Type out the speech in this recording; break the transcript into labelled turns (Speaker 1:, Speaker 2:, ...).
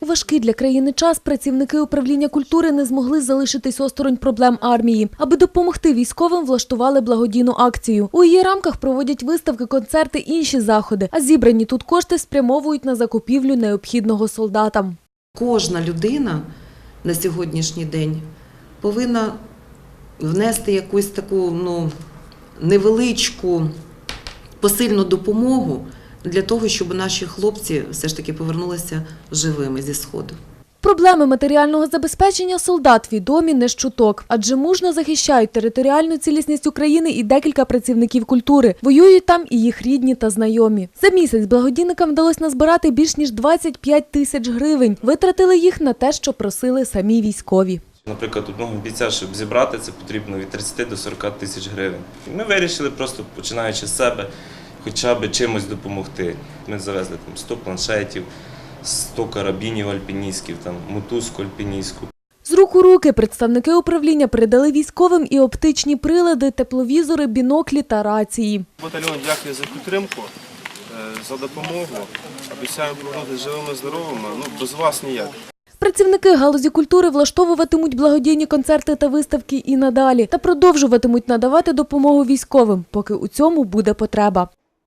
Speaker 1: У важкий для країни час працівники управління культури не змогли залишитись осторонь проблем армії. Аби допомогти військовим, влаштували благодійну акцію. У її рамках проводять виставки, концерти, інші заходи. А зібрані тут кошти спрямовують на закупівлю необхідного солдатам.
Speaker 2: Кожна людина на сьогоднішній день повинна внести якусь таку ну, невеличку посильну допомогу для того, щоб наші хлопці все ж таки повернулися живими зі сходу.
Speaker 1: Проблеми матеріального забезпечення солдат відомі не з чуток, адже мужно захищають територіальну цілісність України і декілька працівників культури. Воюють там і їх рідні та знайомі. За місяць благодійникам вдалося назбирати більш ніж 25 тисяч гривень. Витратили їх на те, що просили самі військові.
Speaker 3: Наприклад, одного бійця, щоб зібрати, це потрібно від 30 до 40 тисяч гривень. І ми вирішили просто, починаючи з себе, хоча б чимось допомогти. Ми завезли там 100 планшетів, 100 карабінів альпіністських, там, мотузку альпіністську.
Speaker 1: З рук у руки представники управління передали військовим і оптичні прилади, тепловізори, біноклі та рації.
Speaker 4: Батальйон дякую за підтримку, е, за допомогу. Обіцяю повернути живими, здоровими. Ну, без вас ніяк.
Speaker 1: Працівники галузі культури влаштовуватимуть благодійні концерти та виставки і надалі та продовжуватимуть надавати допомогу військовим, поки у цьому буде потреба.